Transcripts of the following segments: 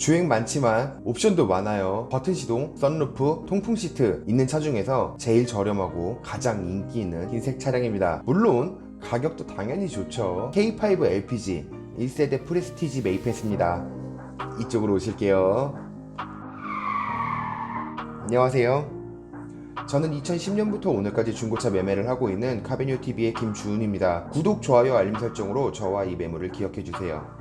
주행 많지만 옵션도 많아요. 버튼 시동, 썬루프, 통풍 시트 있는 차 중에서 제일 저렴하고 가장 인기 있는 흰색 차량입니다. 물론 가격도 당연히 좋죠. K5 LPG 1세대 프레스티지 메이페스입니다. 이쪽으로 오실게요. 안녕하세요. 저는 2010년부터 오늘까지 중고차 매매를 하고 있는 카베뉴TV의 김주은입니다. 구독, 좋아요, 알림 설정으로 저와 이 매물을 기억해 주세요.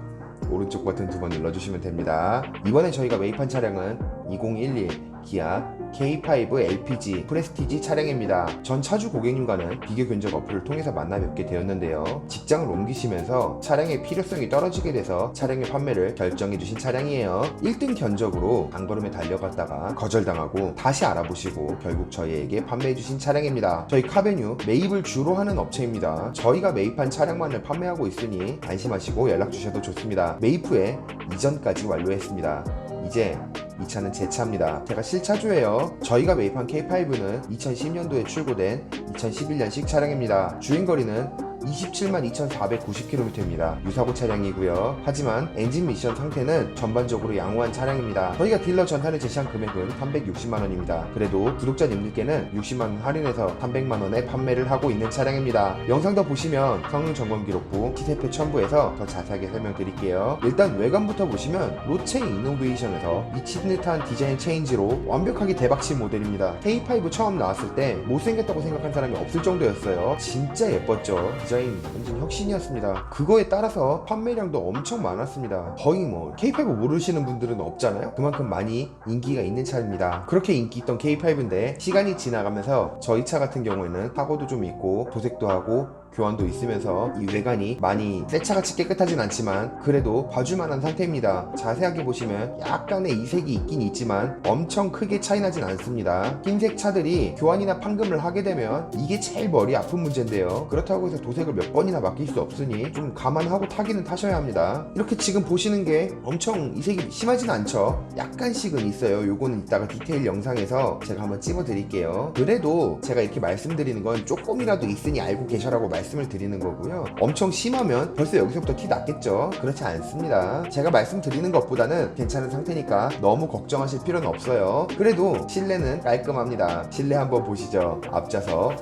오른쪽 버튼 두 번 눌러주시면 됩니다. 이번에 저희가 매입한 차량은 2011 기아 K5 LPG 프레스티지 차량입니다. 전 차주 고객님과는 비교 견적 어플을 통해서 만나 뵙게 되었는데요. 직장을 옮기시면서 차량의 필요성이 떨어지게 돼서 차량의 판매를 결정해 주신 차량이에요. 1등 견적으로 안걸음에 달려갔다가 거절당하고 다시 알아보시고 결국 저희에게 판매해 주신 차량입니다. 저희 카베뉴 매입을 주로 하는 업체입니다. 저희가 매입한 차량만을 판매하고 있으니 안심하시고 연락 주셔도 좋습니다. 매입 후에 이전까지 완료했습니다. 이제 이 차는 제 차입니다. 제가 실차주예요. 저희가 매입한 K5는 2010년도에 출고된 2011년식 차량입니다. 주행거리는 27만 2,490km입니다. 유사고 차량이고요. 하지만 엔진 미션 상태는 전반적으로 양호한 차량입니다. 저희가 딜러 전탄을 제시한 금액은 360만 원입니다. 그래도 구독자님들께는 60만 원 할인해서 300만 원에 판매를 하고 있는 차량입니다. 영상 더 보시면 성능 점검 기록부, 시세표 첨부해서 더 자세하게 설명드릴게요. 일단 외관부터 보시면 로체 이노베이션에서 미친 듯한 디자인 체인지로 완벽하게 대박친 모델입니다. K5 처음 나왔을 때 못생겼다고 생각한 사람이 없을 정도였어요. 진짜 예뻤죠. 디자인 완전 혁신이었습니다. 그거에 따라서 판매량도 엄청 많았습니다. 거의 뭐 K5 모르시는 분들은 없잖아요. 그만큼 많이 인기가 있는 차입니다. 그렇게 인기 있던 K5인데 시간이 지나가면서 저희 차 같은 경우에는 사고도 좀 있고 도색도 하고 교환도 있으면서 이 외관이 많이 새 차같이 깨끗하진 않지만 그래도 봐줄만한 상태입니다. 자세하게 보시면 약간의 이색이 있긴 있지만 엄청 크게 차이나진 않습니다. 흰색 차들이 교환이나 판금을 하게 되면 이게 제일 머리 아픈 문제인데요. 그렇다고 해서 도색을 몇 번이나 맡길 수 없으니 좀 감안하고 타기는 타셔야 합니다. 이렇게 지금 보시는 게 엄청 이색이 심하진 않죠. 약간씩은 있어요. 요거는 이따가 디테일 영상에서 제가 한번 찍어 드릴게요. 그래도 제가 이렇게 말씀드리는 건 조금이라도 있으니 알고 계셔라고 말씀 을 드리는 거고요. 엄청 심하면 벌써 여기서부터 티 났겠죠. 그렇지 않습니다. 제가 말씀드리는 것보다는 괜찮은 상태니까 너무 걱정하실 필요는 없어요. 그래도 실내는 깔끔합니다. 실내 한번 보시죠. 앞좌석.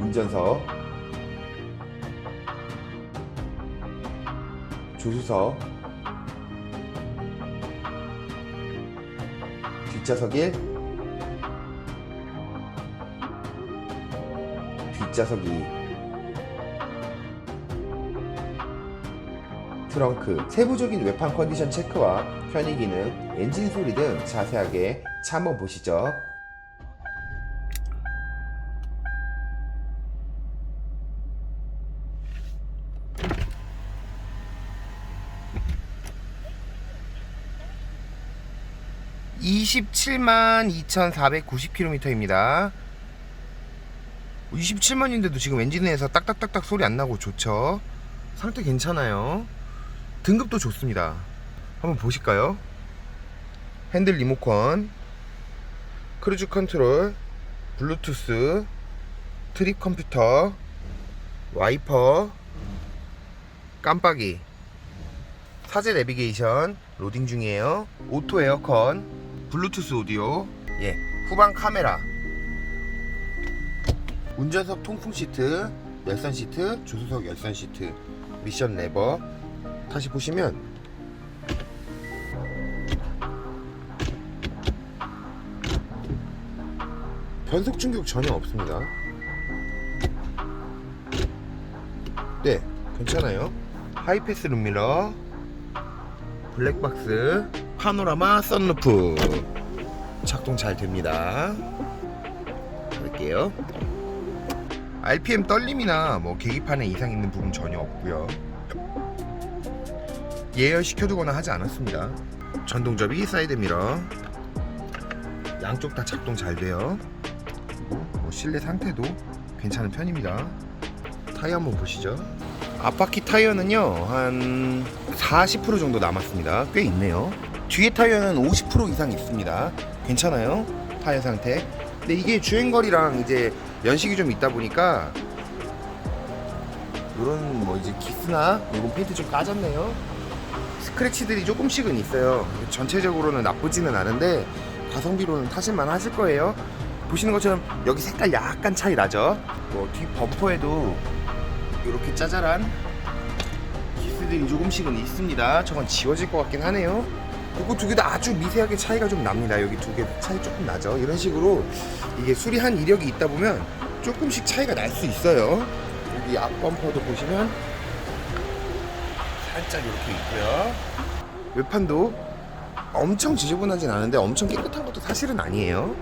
운전석. 조수석. 뒷좌석 1. 뒷좌석 2. 트렁크, 세부적인 외판 컨디션 체크와 편의 기능, 엔진 소리 등 자세하게 차 한번 보시죠. (27만 2,490km입니다) 27만인데도 지금 엔진에서 딱딱딱딱 소리 안 나고 좋죠? 상태 괜찮아요. 등급도 좋습니다. 한번 보실까요? 핸들 리모컨 크루즈 컨트롤 블루투스 트립 컴퓨터 와이퍼 깜빡이. 사제 내비게이션 로딩 중이에요. 오토 에어컨 블루투스 오디오 예 후방 카메라 운전석 통풍 시트, 열선 시트, 조수석 열선 시트, 미션 레버. 다시 보시면 변속 충격 전혀 없습니다. 네, 괜찮아요. 하이패스 룸미러, 블랙박스, 파노라마 썬루프 작동 잘 됩니다. 갈게요. RPM 떨림이나 뭐 계기판에 이상 있는 부분 전혀 없고요. 예열 시켜두거나 하지 않았습니다. 전동접이 사이드 미러 양쪽 다 작동 잘 돼요. 뭐 실내 상태도 괜찮은 편입니다. 타이어 한번 보시죠. 앞바퀴 타이어는요 한 40% 정도 남았습니다. 꽤 있네요. 뒤에 타이어는 50% 이상 있습니다. 괜찮아요. 타이어 상태. 근데 이게 주행거리랑 이제 연식이 좀 있다 보니까 이런 뭐 이제 기스나 이건 페인트 좀 까졌네요. 스크래치들이 조금씩은 있어요. 전체적으로는 나쁘지는 않은데 가성비로는 타실만 하실 거예요. 보시는 것처럼 여기 색깔 약간 차이 나죠? 뭐뒤 범퍼에도 이렇게 짜잘한 기스들이 조금씩은 있습니다. 저건 지워질 것 같긴 하네요. 이거 두개다 아주 미세하게 차이가 좀 납니다. 여기 두 개 차이 조금 나죠. 이런 식으로 이게 수리한 이력이 있다 보면 조금씩 차이가 날 수 있어요. 여기 앞 범퍼도 보시면 살짝 이렇게 있고요. 외판도 엄청 지저분하진 않은데 엄청 깨끗한 것도 사실은 아니에요.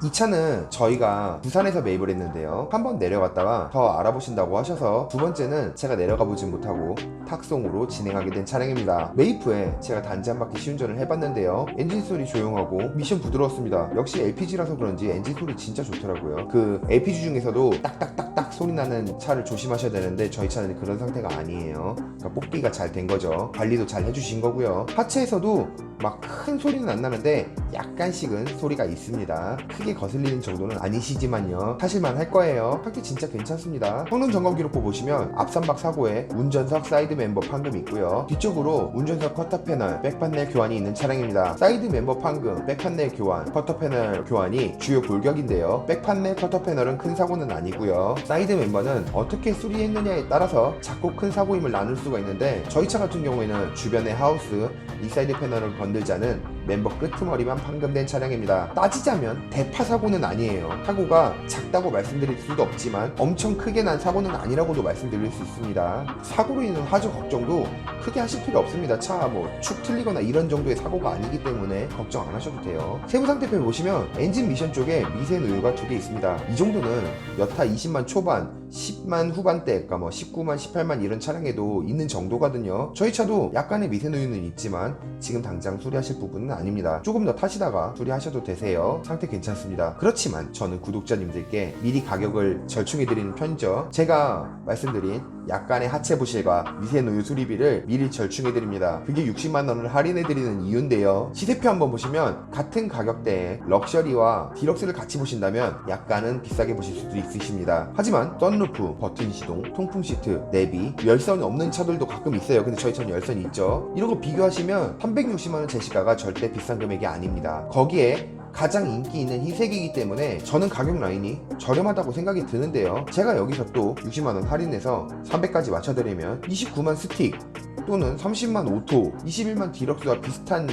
이 차는 저희가 부산에서 매입을 했는데요. 한 번 내려갔다가 더 알아보신다고 하셔서 두 번째는 제가 내려가 보진 못하고 탁송으로 진행하게 된 차량입니다. 후에 제가 단지 한 바퀴 시운전을 해봤는데요. 엔진 소리 조용하고 미션 부드러웠습니다. 역시 LPG라서 그런지 엔진 소리 진짜 좋더라고요. 그 LPG 중에서도 딱딱딱딱 소리 나는 차를 조심하셔야 되는데 저희 차는 그런 상태가 아니에요. 그러니까 뽑기가 잘 된 거죠. 관리도 잘 해주신 거고요. 하체에서도 막 큰 소리는 안 나는데 약간씩은 소리가 있습니다. 크게 거슬리는 정도는 아니시지만요. 타실만 할 거예요. 타기 진짜 괜찮습니다. 성능 점검 기록부 보시면 앞선박 사고에 운전석 사이드 멤버 판금 있고요. 뒤쪽으로 운전석 커터 패널, 백판넬 교환이 있는 차량입니다. 사이드 멤버 판금, 백판넬 교환, 커터 패널 교환이 주요 골격인데요. 백판넬 커터 패널은 큰 사고는 아니고요. 사이드 멤버는 어떻게 수리했느냐에 따라서 작고 큰 사고임을 나눌 수가 있는데 저희 차 같은 경우에는 주변의 하우스, 이 사이드 패널을 않은 멤버 끄트머리만 판금된 차량입니다. 따지자면 대파 사고는 아니에요. 사고가 작다고 말씀드릴 수도 없지만 엄청 크게 난 사고는 아니라고도 말씀드릴 수 있습니다. 사고로 인한 화재 걱정도 크게 하실 필요 없습니다. 차 뭐 축 틀리거나 이런 정도의 사고가 아니기 때문에 걱정 안 하셔도 돼요. 세부 상태표 보시면 엔진 미션 쪽에 미세 노유가 두 개 있습니다. 이 정도는 여타 20만 초반, 10만 후반대, 그러니까 뭐 19만, 18만 이런 차량에도 있는 정도거든요. 저희 차도 약간의 미세 노유는 있지만 지금 당장 수리하실 부분은 아닙니다. 조금 더 타시다가 수리하셔도 되세요. 상태 괜찮습니다. 그렇지만 저는 구독자님들께 미리 가격을 절충해드리는 편이죠. 제가 말씀드린 약간의 하체 부실과 미세 노유 수리비를 미리 절충해드립니다. 그게 60만 원을 할인해드리는 이유인데요. 시세표 한번 보시면 같은 가격대에 럭셔리와 디럭스를 같이 보신다면 약간은 비싸게 보실 수도 있으십니다. 하지만 썬루프, 버튼 시동, 통풍 시트, 내비, 열선 없는 차들도 가끔 있어요. 근데 저희 차는 열선이 있죠. 이런 거 비교하시면 360만 원 제시가가 절대 비싼 금액이 아닙니다. 거기에 가장 인기 있는 흰색이기 때문에 저는 가격 라인이 저렴하다고 생각이 드는데요. 제가 여기서 또 60만원 할인해서 300까지 맞춰드리면 29만 스틱 또는 30만 오토, 21만 디럭스와 비슷한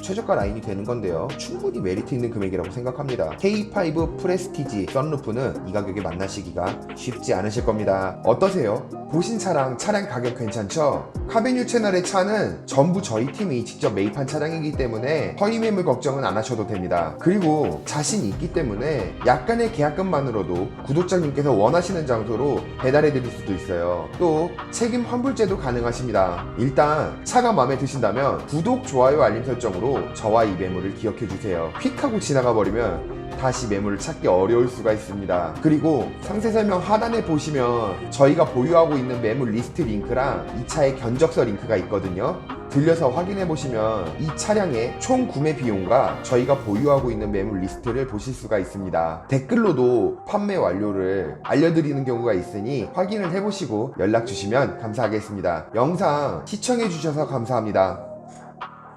최저가 라인이 되는 건데요. 충분히 메리트 있는 금액이라고 생각합니다. K5 프레스티지 썬루프는 이 가격에 만나시기가 쉽지 않으실 겁니다. 어떠세요? 보신 차랑 차량 가격 괜찮죠? 카베뉴 채널의 차는 전부 저희 팀이 직접 매입한 차량이기 때문에 허위 매물 걱정은 안 하셔도 됩니다. 그리고 자신 있기 때문에 약간의 계약금만으로도 구독자님께서 원하시는 장소로 배달해 드릴 수도 있어요. 또 책임 환불제도 가능하십니다. 일단 차가 마음에 드신다면 구독, 좋아요, 알림 설정으로 저와 이 매물을 기억해 주세요. 휙 하고 지나가 버리면 다시 매물을 찾기 어려울 수가 있습니다. 그리고 상세 설명 하단에 보시면 저희가 보유하고 있는 매물 리스트 링크랑 이 차의 견적서 링크가 있거든요. 들려서 확인해 보시면 이 차량의 총 구매 비용과 저희가 보유하고 있는 매물 리스트를 보실 수가 있습니다. 댓글로도 판매 완료를 알려드리는 경우가 있으니 확인을 해 보시고 연락 주시면 감사하겠습니다. 영상 시청해 주셔서 감사합니다.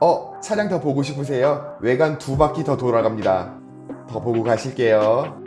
어, 차량 더 보고 싶으세요? 외관 두 바퀴 더 돌아갑니다. 더 보고 가실게요.